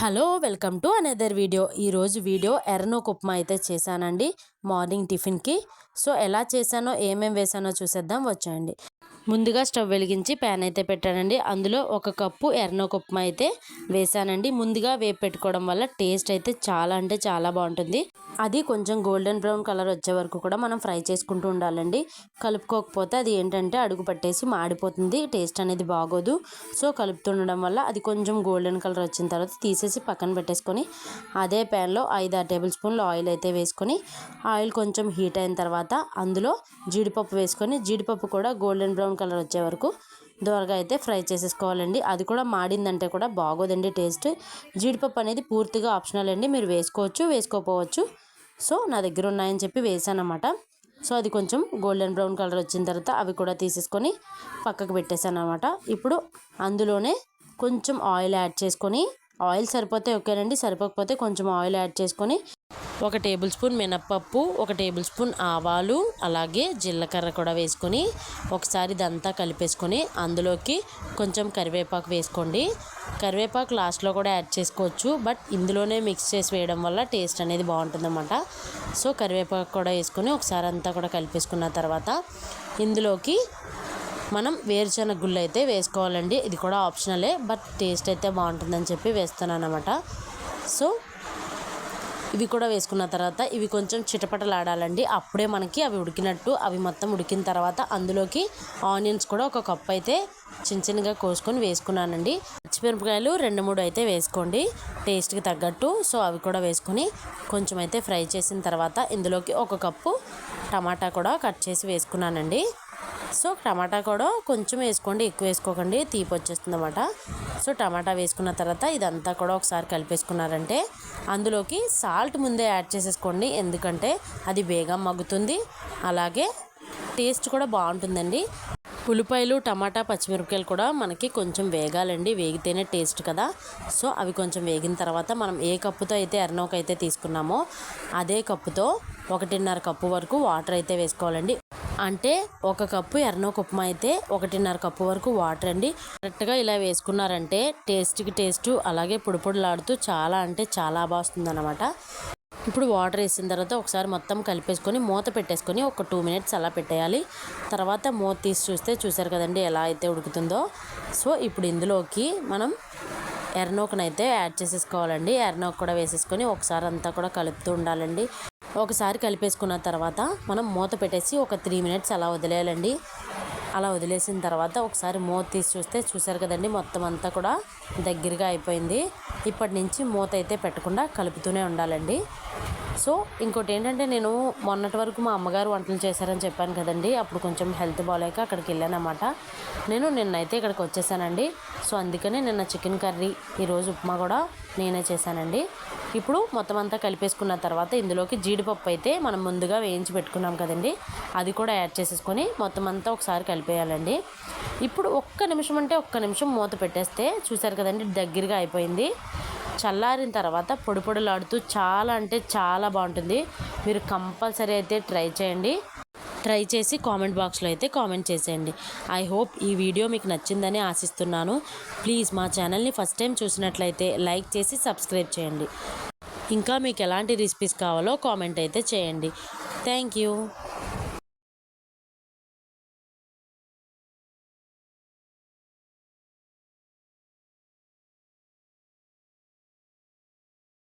Hello welcome to another video. ఈరోజు video ఎర్రనోక్ ఉప్మా అయితే చేశానండి మార్నింగ్ టిఫిన్కి. సో ఎలా చేశానో ఏమేమి వేసానో చూసేద్దాం వచ్చేయండి. ముందుగా స్టవ్ వెలిగించి ప్యాన్ అయితే పెట్టానండి. అందులో ఒక కప్పు ఎర్రనోక ఉప్మా అయితే వేసానండి. ముందుగా వేపు పెట్టుకోవడం వల్ల టేస్ట్ అయితే చాలా అంటే చాలా బాగుంటుంది. అది కొంచెం గోల్డెన్ బ్రౌన్ కలర్ వచ్చే వరకు కూడా మనం ఫ్రై చేసుకుంటూ ఉండాలండి. కలుపుకోకపోతే అది ఏంటంటే అడుగు పట్టేసి మాడిపోతుంది టేస్ట్ అనేది బాగోదు. సో కలుపుతుండడం వల్ల అది కొంచెం గోల్డెన్ కలర్ వచ్చిన తర్వాత తీసేసి పక్కన పెట్టేసుకొని అదే ప్యాన్లో ఐదు ఆరు టేబుల్ స్పూన్లు ఆయిల్ అయితే వేసుకొని ఆయిల్ కొంచెం హీట్ అయిన తర్వాత అందులో జీడిపప్పు వేసుకొని జీడిపప్పు కూడా గోల్డెన్ బ్రౌన్ బ్రౌన్ కలర్ వచ్చే వరకు దోరగా అయితే ఫ్రై చేసేసుకోవాలండి. అది కూడా మాడిందంటే కూడా బాగోదండి టేస్ట్. జీడిపప్పు అనేది పూర్తిగా ఆప్షనల్ అండి. మీరు వేసుకోవచ్చు వేసుకోపోవచ్చు సో నా దగ్గర ఉన్నాయని చెప్పి వేసాను అనమాట సో అది కొంచెం గోల్డెన్ బ్రౌన్ కలర్ వచ్చిన తర్వాత అవి కూడా తీసేసుకొని పక్కకు పెట్టేశానమాట అనమాట ఇప్పుడు అందులోనే కొంచెం ఆయిల్ యాడ్ చేసుకొని ఆయిల్ సరిపోతే ఓకేనండి. సరిపోకపోతే కొంచెం ఆయిల్ యాడ్ చేసుకొని ఒక టేబుల్ స్పూన్ మినప్పప్పు ఒక టేబుల్ స్పూన్ ఆవాలు అలాగే జీలకర్ర కూడా వేసుకొని ఒకసారి ఇదంతా కలిపేసుకొని అందులోకి కొంచెం కరివేపాకు వేసుకోండి. కరివేపాకు లాస్ట్లో కూడా యాడ్ చేసుకోవచ్చు బట్ ఇందులోనే మిక్స్ చేసి వేయడం వల్ల టేస్ట్ అనేది బాగుంటుందన్నమాట. సో కరివేపాకు కూడా వేసుకొని ఒకసారి అంతా కూడా కలిపేసుకున్న తర్వాత ఇందులోకి మనం వేరుశెనగ గుళ్ళు అయితే వేసుకోవాలండి. ఇది కూడా ఆప్షనలే బట్ టేస్ట్ అయితే బాగుంటుందని చెప్పి వేస్తున్నాను అనమాట సో ఇవి కూడా వేసుకున్న తర్వాత ఇవి కొంచెం చిటపటలాడాలండి. అప్పుడే మనకి అవి ఉడికినట్టు అవి మొత్తం ఉడికిన తర్వాత అందులోకి ఆనియన్స్ కూడా ఒక కప్ అయితే చిన్న చిన్నగా కోసుకొని వేసుకున్నానండి. పచ్చిమిరపకాయలు రెండు మూడు అయితే వేసుకోండి. టేస్ట్కి తగ్గట్టు. సో అవి కూడా వేసుకొని కొంచెం అయితే ఫ్రై చేసిన తర్వాత ఇందులోకి ఒక కప్పు టమాటా కూడా కట్ చేసి వేసుకున్నానండి. సో టమాటా కూడా కొంచెం వేసుకోండి. ఎక్కువ వేసుకోకండి. తీపి వచ్చేస్తుంది అనమాట సో టమాటా వేసుకున్న తర్వాత ఇదంతా కూడా ఒకసారి కలిపేసుకున్నారంటే అందులోకి సాల్ట్ ముందే యాడ్ చేసేసుకోండి. ఎందుకంటే అది వేగం మగ్గుతుంది. అలాగే టేస్ట్ కూడా బాగుంటుందండి. ఉల్లిపాయలు టమాటా పచ్చిమిరపకాయలు కూడా మనకి కొంచెం వేగాలండి. వేగితేనే టేస్ట్ కదా. సో అవి కొంచెం వేగిన తర్వాత మనం ఏ కప్పుతో అయితే ఎర్నోకైతే అయితే తీసుకున్నామో అదే కప్పుతో ఒకటిన్నర కప్పు వరకు వాటర్ అయితే వేసుకోవాలండి. అంటే ఒక కప్పు ఎర్రనోక ఉప్మా అయితే ఒకటిన్నర కప్పు వరకు వాటర్ అండి. కరెక్ట్గా ఇలా వేసుకున్నారంటే టేస్ట్కి టేస్ట్ అలాగే పొడిపొడిలాడుతూ చాలా అంటే చాలా బాగా అనమాట ఇప్పుడు వాటర్ వేసిన తర్వాత ఒకసారి మొత్తం కలిపేసుకొని మూత పెట్టేసుకొని ఒక టూ మినిట్స్ అలా పెట్టేయాలి. తర్వాత మూత తీసి చూస్తే చూసారు కదండి ఎలా అయితే ఉడుకుతుందో. సో ఇప్పుడు ఇందులోకి మనం ఎర్రనోకనైతే యాడ్ చేసేసుకోవాలండి. ఎర్రనోక కూడా వేసేసుకొని ఒకసారి అంతా కూడా కలుపుతూ ఉండాలండి. ఒకసారి కలిపేసుకున్న తర్వాత మనం మూత పెట్టేసి ఒక త్రీ మినిట్స్ అలా వదిలేయాలండి. అలా వదిలేసిన తర్వాత ఒకసారి మూత తీసి చూస్తే చూసారు కదండి మొత్తం అంతా కూడా దగ్గరగా అయిపోయింది. ఇప్పటి నుంచి మూత అయితే పెట్టకుండా కలుపుతూనే ఉండాలండి. సో ఇంకోటి ఏంటంటే నేను మొన్నటి వరకు మా అమ్మగారు వంటలు చేశారని చెప్పాను కదండి. అప్పుడు కొంచెం హెల్త్ బాగాలేక అక్కడికి వెళ్ళానమాట. నేను నిన్నైతే ఇక్కడికి వచ్చేసానండి. సో అందుకనే నిన్న చికెన్ కర్రీ ఈరోజు ఉప్మా కూడా నేనే చేశానండి. ఇప్పుడు మొత్తం అంతా కలిపేసుకున్న తర్వాత ఇందులోకి జీడిపప్పు అయితే మనం ముందుగా వేయించి పెట్టుకున్నాం కదండి. అది కూడా యాడ్ చేసేసుకొని మొత్తం అంతా ఒకసారి కలిపేయాలండి. ఇప్పుడు ఒక్క నిమిషం అంటే ఒక్క నిమిషం మూత పెట్టేస్తే చూసారు కదండి దగ్గరగా అయిపోయింది. చల్లారిన తర్వాత పొడి పొడిలాడుతూ చాలా అంటే చాలా బాగుంటుంది. మీరు కంపల్సరీ అయితే ట్రై చేయండి. ట్రై చేసి కామెంట్ బాక్స్లో అయితే కామెంట్ చేసేయండి. ఐ హోప్ ఈ వీడియో మీకు నచ్చిందని ఆశిస్తున్నాను. ప్లీజ్ మా ఛానల్ని ఫస్ట్ టైం చూసినట్లయితే లైక్ చేసి సబ్స్క్రైబ్ చేయండి. ఇంకా మీకు ఎలాంటి రెసిపీస్ కావాలో కామెంట్ అయితే చేయండి. Thank you.